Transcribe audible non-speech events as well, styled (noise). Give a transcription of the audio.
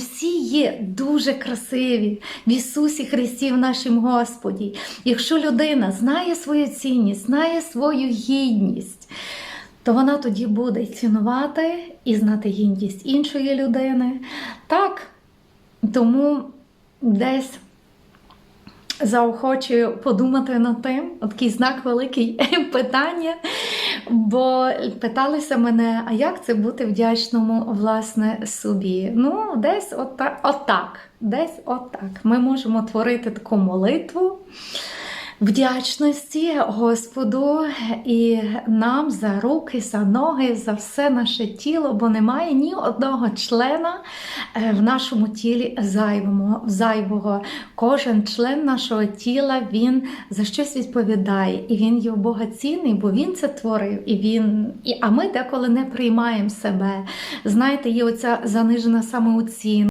Всі є дуже красиві в Ісусі Христі, в нашому Господі. Якщо людина знає свою цінність, знає свою гідність, то вона тоді буде цінувати і знати гідність іншої людини. Так, тому десь заохочую подумати над тим, такий знак великий (laughs) питання. Бо питалися мене, а як це бути вдячному власне собі? Ну, десь отак, отак, десь отак. Ми можемо творити таку молитву вдячності Господу і нам за руки, за ноги, за все наше тіло, бо немає ні одного члена е, в нашому тілі зайвого. зайвого. Кожен член нашого тіла він за щось відповідає, і він є Бога цінний, бо він це творив, і він, і, а ми деколи не приймаємо себе. Знаєте, є оця занижена самооцінка.